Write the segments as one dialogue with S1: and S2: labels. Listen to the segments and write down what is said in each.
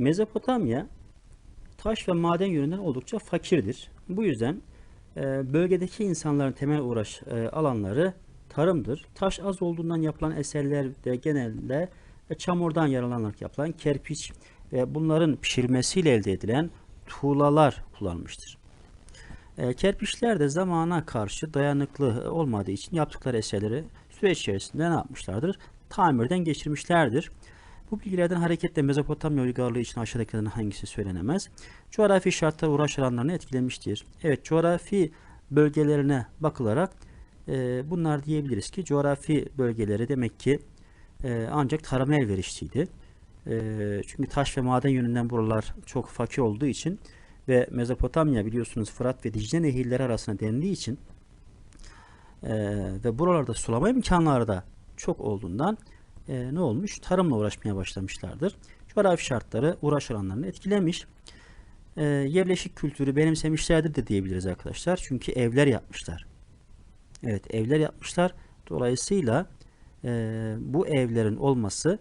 S1: Mezopotamya taş ve maden yönünden oldukça fakirdir. Bu yüzden e, bölgedeki insanların temel uğraş e, alanları tarımdır. Taş az olduğundan yapılan eserlerde genelde e, çamurdan yararlanarak yapılan kerpiç ve bunların pişirilmesiyle elde edilen tuğlalar kullanılmıştır. E, kerpiçler de zamana karşı dayanıklı olmadığı için yaptıkları eserleri süreç içerisinde ne yapmışlardır? Tamirden geçirmişlerdir. Bu bilgilerden hareketle Mezopotamya uygarlığı için aşağıdakilerden hangisi söylenemez? Coğrafi şartlar uğraş alanlarını etkilemiştir. Evet, coğrafi bölgelerine bakılarak e, bunlar diyebiliriz ki coğrafi bölgeleri demek ki e, ancak tarıma elverişliydi. E, çünkü taş ve maden yönünden buralar çok fakir olduğu için ve Mezopotamya biliyorsunuz Fırat ve Dicle nehirleri arasında dendiği için e, ve buralarda sulama imkanları da çok olduğundan e, ne olmuş? Tarımla uğraşmaya başlamışlardır. Coğrafi şartları uğraş alanlarını etkilemiş. E, yerleşik kültürü benimsemişlerdir de diyebiliriz arkadaşlar. Çünkü evler yapmışlar. Evet evler yapmışlar. Dolayısıyla e, bu evlerin olması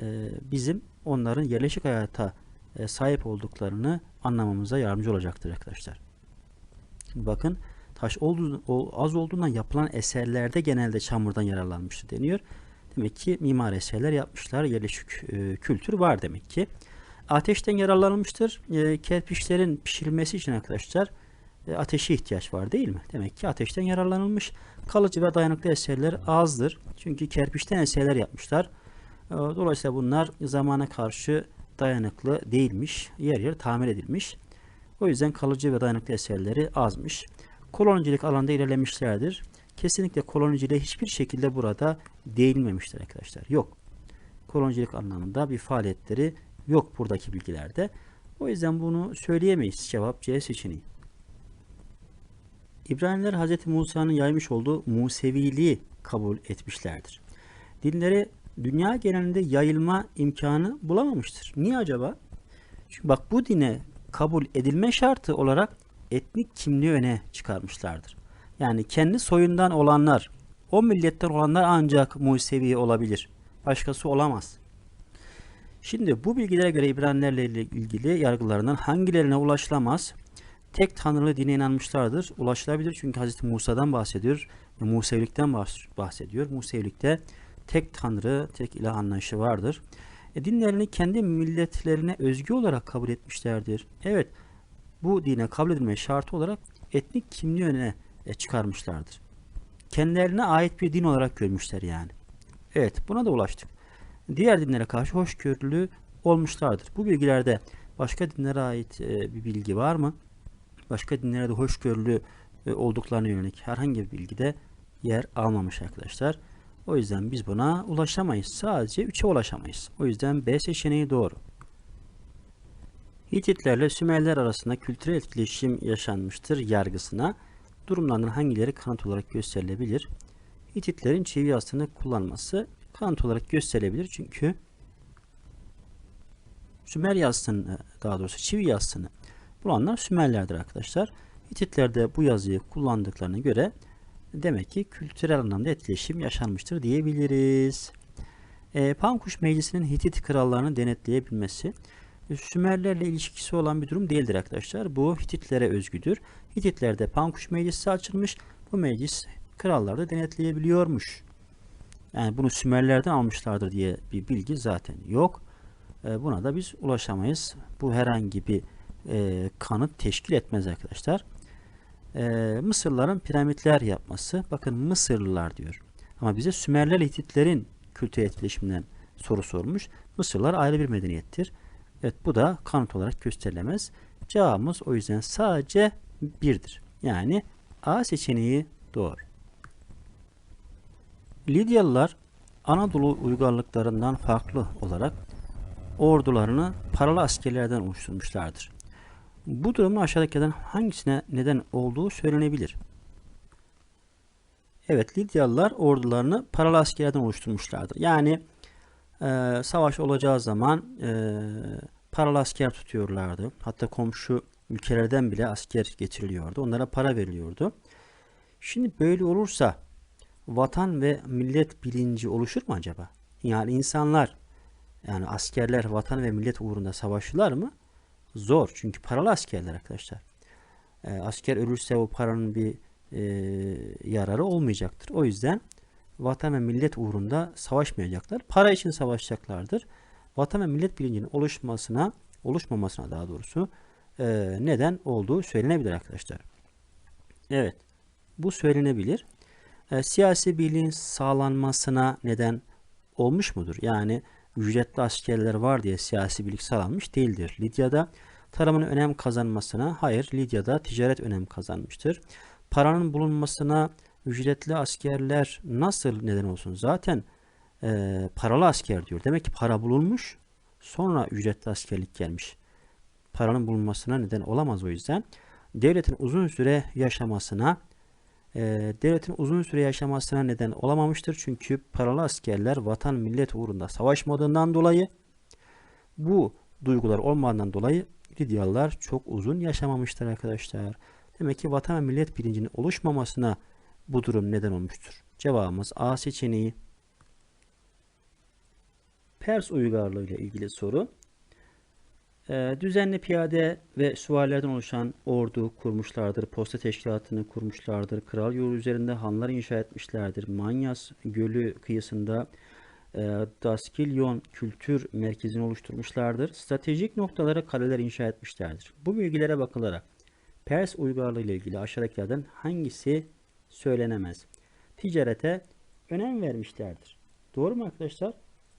S1: e, bizim onların yerleşik hayata e, sahip olduklarını anlamamıza yardımcı olacaktır arkadaşlar. Şimdi bakın taş az olduğundan yapılan eserlerde genelde çamurdan yararlanmıştır deniyor. Demek ki mimar eserler yapmışlar. Yerleşik e, kültür var demek ki. Ateşten yararlanılmıştır. E, kerpiçlerin pişirilmesi için arkadaşlar e, ateşe ihtiyaç var değil mi? Demek ki ateşten yararlanılmış. Kalıcı ve dayanıklı eserler azdır. Çünkü kerpiçten eserler yapmışlar. E, dolayısıyla bunlar zamana karşı dayanıklı değilmiş. Yer yer tamir edilmiş. O yüzden kalıcı ve dayanıklı eserleri azmış. Kolonicilik alanda ilerlemişlerdir. Kesinlikle koloniciliğe hiçbir şekilde burada değinmemiştir arkadaşlar. Yok. Kolonicilik anlamında bir faaliyetleri yok buradaki bilgilerde. O yüzden bunu söyleyemeyiz. Cevap C seçeneği. İbraniler Hz. Musa'nın yaymış olduğu Museviliği kabul etmişlerdir. Dinleri dünya genelinde yayılma imkanı bulamamıştır. Niye acaba? Çünkü bak bu dine kabul edilme şartı olarak etnik kimliği öne çıkarmışlardır. Yani kendi soyundan olanlar, o milletten olanlar ancak Musevi olabilir. Başkası olamaz. Şimdi bu bilgilere göre İbranilerle ilgili yargılarından hangilerine ulaşılamaz? Tek tanrılı dine inanmışlardır. Ulaşılabilir çünkü Hz. Musa'dan bahsediyor. Musevilikten bahsediyor. Musevilikte tek tanrı, tek ilah anlayışı vardır. E, dinlerini kendi milletlerine özgü olarak kabul etmişlerdir. Evet, bu dine kabul edilme şartı olarak etnik kimliği öne e, çıkarmışlardır. Kendilerine ait bir din olarak görmüşler yani. Evet, buna da ulaştık. Diğer dinlere karşı hoşgörülü olmuşlardır. Bu bilgilerde başka dinlere ait e, bir bilgi var mı? Başka dinlere de hoşgörülü e, olduklarına yönelik herhangi bir bilgide yer almamış arkadaşlar. O yüzden biz buna ulaşamayız. Sadece 3'e ulaşamayız. O yüzden B seçeneği doğru. Hititlerle Sümerler arasında kültürel etkileşim yaşanmıştır yargısına durumlardan hangileri kanıt olarak gösterilebilir? Hititlerin çivi yastığını kullanması kanıt olarak gösterilebilir çünkü Sümer yastığını daha doğrusu çivi yastığını bulanlar Sümerlerdir arkadaşlar. Hititler de bu yazıyı kullandıklarına göre demek ki kültürel anlamda etkileşim yaşanmıştır diyebiliriz. E, Pankuş Meclisi'nin Hitit krallarını denetleyebilmesi Sümerlerle ilişkisi olan bir durum değildir arkadaşlar. Bu Hititlere özgüdür. Hititlerde Pankuş Meclisi açılmış. Bu meclis krallarda denetleyebiliyormuş. Yani bunu Sümerlerden almışlardır diye bir bilgi zaten yok. E, buna da biz ulaşamayız. Bu herhangi bir e, kanıt teşkil etmez arkadaşlar. E, Mısırlıların piramitler yapması. Bakın Mısırlılar diyor. Ama bize Sümerler Hititlerin kültür etkileşiminden soru sormuş. Mısırlılar ayrı bir medeniyettir. Evet bu da kanıt olarak gösterilemez. Cevabımız o yüzden sadece birdir. Yani A seçeneği doğru. Lidyalılar Anadolu uygarlıklarından farklı olarak ordularını paralı askerlerden oluşturmuşlardır. Bu durumun aşağıdakilerden hangisine neden olduğu söylenebilir. Evet Lidyalılar ordularını paralı askerlerden oluşturmuşlardır. Yani e, savaş olacağı zaman e, paralı asker tutuyorlardı. Hatta komşu ülkelerden bile asker getiriliyordu. Onlara para veriliyordu. Şimdi böyle olursa vatan ve millet bilinci oluşur mu acaba? Yani insanlar Yani askerler vatan ve millet uğrunda savaşırlar mı? Zor. Çünkü paralı askerler arkadaşlar. E, asker ölürse o paranın bir e, yararı olmayacaktır. O yüzden vatan ve millet uğrunda savaşmayacaklar. Para için savaşacaklardır. Vatan ve millet bilincinin oluşmasına, oluşmamasına daha doğrusu e, neden olduğu söylenebilir arkadaşlar. Evet. Bu söylenebilir. E, siyasi birliğin sağlanmasına neden olmuş mudur? Yani ücretli askerler var diye siyasi birlik sağlanmış değildir. Lidya'da tarımın önem kazanmasına, hayır Lidya'da ticaret önem kazanmıştır. Paranın bulunmasına ücretli askerler nasıl neden olsun? Zaten e, paralı asker diyor. Demek ki para bulunmuş, sonra ücretli askerlik gelmiş. Paranın bulunmasına neden olamaz o yüzden. Devletin uzun süre yaşamasına, e, devletin uzun süre yaşamasına neden olamamıştır. Çünkü paralı askerler vatan millet uğrunda savaşmadığından dolayı bu duygular olmadığından dolayı Lidyalılar çok uzun yaşamamıştır arkadaşlar. Demek ki vatan ve millet bilincinin oluşmamasına bu durum neden olmuştur. Cevabımız A seçeneği. Pers uygarlığı ile ilgili soru. Ee, düzenli piyade ve süvarilerden oluşan ordu kurmuşlardır. Posta teşkilatını kurmuşlardır. Kral yolu üzerinde hanlar inşa etmişlerdir. Manyas Gölü kıyısında e, Daskilyon kültür merkezini oluşturmuşlardır. Stratejik noktalara kaleler inşa etmişlerdir. Bu bilgilere bakılarak Pers uygarlığı ile ilgili aşağıdakilerden hangisi söylenemez? Ticarete önem vermişlerdir. Doğru mu arkadaşlar?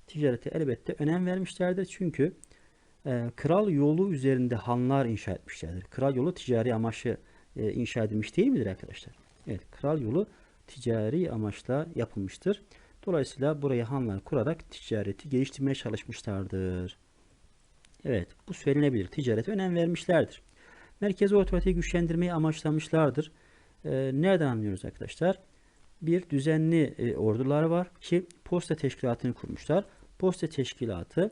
S1: Ticarete elbette önem vermişlerdir. Çünkü e, kral yolu üzerinde hanlar inşa etmişlerdir. Kral yolu ticari amaçlı e, inşa edilmiş değil midir arkadaşlar? Evet, kral yolu ticari amaçla yapılmıştır. Dolayısıyla buraya hanlar kurarak ticareti geliştirmeye çalışmışlardır. Evet, bu söylenebilir. Ticarete önem vermişlerdir. Merkezi otoriteyi güçlendirmeyi amaçlamışlardır. E, nereden anlıyoruz arkadaşlar? Bir düzenli e, orduları var ki posta teşkilatını kurmuşlar. Posta teşkilatı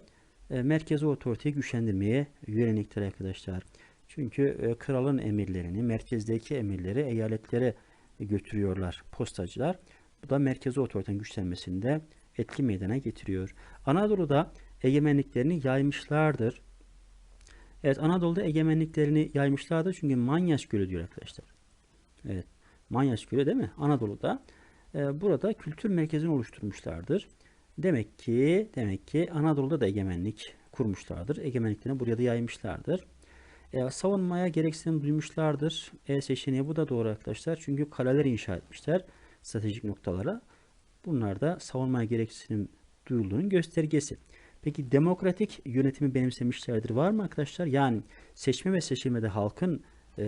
S1: e, merkezi otoriteyi güçlendirmeye yöneliktir arkadaşlar. Çünkü e, kralın emirlerini, merkezdeki emirleri eyaletlere götürüyorlar postacılar. Bu da merkezi otoritenin güçlenmesinde etki meydana getiriyor. Anadolu'da egemenliklerini yaymışlardır. Evet Anadolu'da egemenliklerini yaymışlardır çünkü Manyas Gölü diyor arkadaşlar. Evet Manyas Gölü değil mi? Anadolu'da. E, burada kültür merkezini oluşturmuşlardır. Demek ki demek ki Anadolu'da da egemenlik kurmuşlardır. Egemenliklerini buraya da yaymışlardır. E, savunmaya gereksinim duymuşlardır. E seçeneği bu da doğru arkadaşlar. Çünkü kaleler inşa etmişler stratejik noktalara. Bunlar da savunmaya gereksinim duyulduğunun göstergesi. Peki demokratik yönetimi benimsemişlerdir var mı arkadaşlar? Yani seçme ve seçilmede halkın e,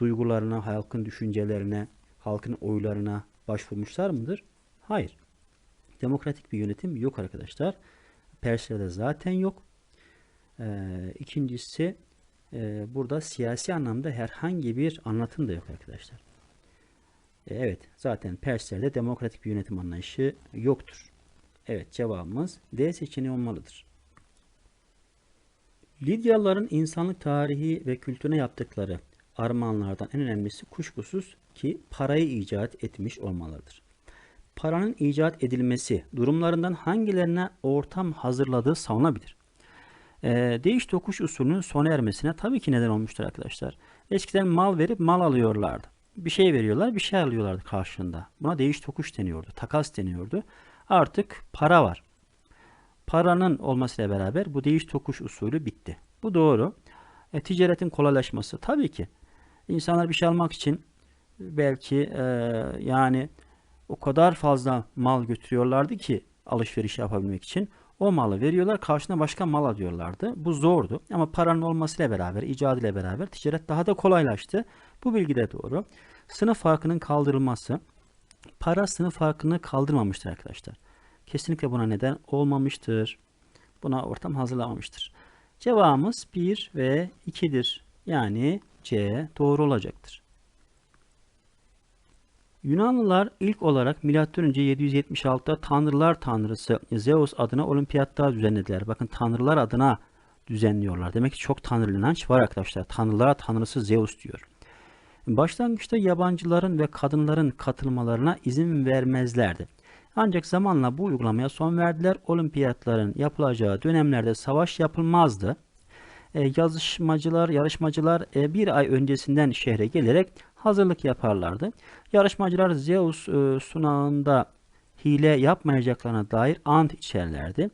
S1: duygularına, halkın düşüncelerine, halkın oylarına başvurmuşlar mıdır? Hayır. Demokratik bir yönetim yok arkadaşlar. Perslerde zaten yok. Ee, ikincisi e, burada siyasi anlamda herhangi bir anlatım da yok arkadaşlar. E, evet zaten Perslerde demokratik bir yönetim anlayışı yoktur. Evet cevabımız D seçeneği olmalıdır. Lidyalıların insanlık tarihi ve kültürüne yaptıkları armağanlardan en önemlisi kuşkusuz ki parayı icat etmiş olmalıdır. Paranın icat edilmesi durumlarından hangilerine ortam hazırladığı savunabilir. Ee, değiş tokuş usulünün sona ermesine tabii ki neden olmuştur arkadaşlar. Eskiden mal verip mal alıyorlardı. Bir şey veriyorlar, bir şey alıyorlardı karşılığında. Buna değiş tokuş deniyordu, takas deniyordu. Artık para var. Paranın olmasıyla beraber bu değiş tokuş usulü bitti. Bu doğru. E, ticaretin kolaylaşması tabii ki. İnsanlar bir şey almak için belki e, yani o kadar fazla mal götürüyorlardı ki alışveriş yapabilmek için. O malı veriyorlar karşına başka mal alıyorlardı. Bu zordu ama paranın olmasıyla beraber, icat ile beraber ticaret daha da kolaylaştı. Bu bilgi de doğru. Sınıf farkının kaldırılması. Para sınıf farkını kaldırmamıştır arkadaşlar. Kesinlikle buna neden olmamıştır. Buna ortam hazırlamamıştır. Cevabımız 1 ve 2'dir. Yani C doğru olacaktır. Yunanlılar ilk olarak M.Ö. 776'da Tanrılar Tanrısı Zeus adına olimpiyatlar düzenlediler. Bakın Tanrılar adına düzenliyorlar. Demek ki çok tanrı inanç var arkadaşlar. Tanrılara Tanrısı Zeus diyor. Başlangıçta yabancıların ve kadınların katılmalarına izin vermezlerdi. Ancak zamanla bu uygulamaya son verdiler. Olimpiyatların yapılacağı dönemlerde savaş yapılmazdı. E, yazışmacılar, yarışmacılar e, bir ay öncesinden şehre gelerek hazırlık yaparlardı. Yarışmacılar Zeus e, sunağında hile yapmayacaklarına dair ant içerlerdi.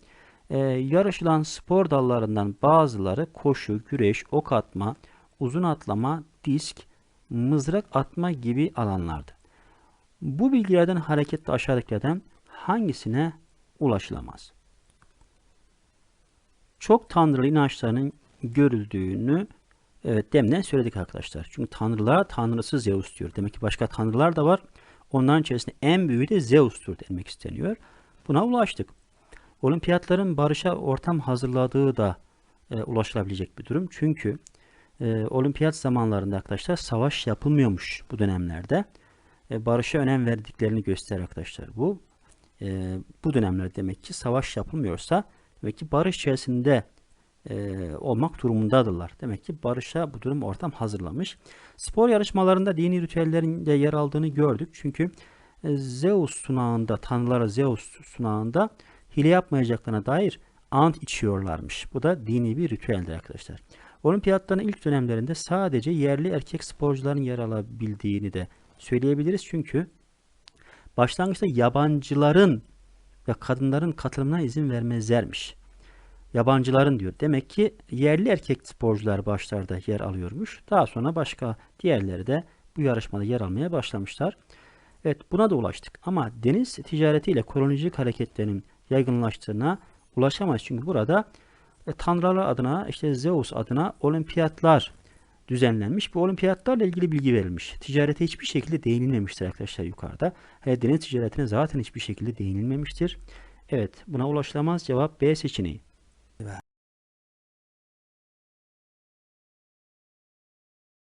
S1: E, yarışılan spor dallarından bazıları koşu, güreş, ok atma, uzun atlama, disk, mızrak atma gibi alanlardı. Bu bilgilerden hareketle aşağıdakilerden hangisine ulaşılamaz? Çok tanrılı inançlarının görüldüğünü evet demden söyledik arkadaşlar. Çünkü tanrılar tanrısı Zeus diyor. Demek ki başka tanrılar da var. Onların içerisinde en büyüğü de Zeus'tur demek isteniyor. Buna ulaştık. Olimpiyatların barışa ortam hazırladığı da e, ulaşılabilecek bir durum. Çünkü e, olimpiyat zamanlarında arkadaşlar savaş yapılmıyormuş bu dönemlerde. E, barışa önem verdiklerini gösterir arkadaşlar. Bu e, bu dönemler demek ki savaş yapılmıyorsa demek ki barış içerisinde e, olmak durumundadırlar. Demek ki barışa bu durum ortam hazırlamış. Spor yarışmalarında dini ritüellerin de yer aldığını gördük. Çünkü e, Zeus sunağında, tanrılara Zeus sunağında hile yapmayacaklarına dair ant içiyorlarmış. Bu da dini bir ritüeldir arkadaşlar. Olimpiyatların ilk dönemlerinde sadece yerli erkek sporcuların yer alabildiğini de söyleyebiliriz. Çünkü başlangıçta yabancıların ve kadınların katılımına izin vermezlermiş. Yabancıların diyor. Demek ki yerli erkek sporcular başlarda yer alıyormuş. Daha sonra başka diğerleri de bu yarışmada yer almaya başlamışlar. Evet buna da ulaştık. Ama deniz ticaretiyle kolonicilik hareketlerinin yaygınlaştığına ulaşamayız. Çünkü burada e, tanrılar adına işte Zeus adına olimpiyatlar düzenlenmiş. Bu olimpiyatlarla ilgili bilgi verilmiş. Ticarete hiçbir şekilde değinilmemiştir arkadaşlar yukarıda. Hele deniz ticaretine zaten hiçbir şekilde değinilmemiştir. Evet buna ulaşılamaz cevap B seçeneği.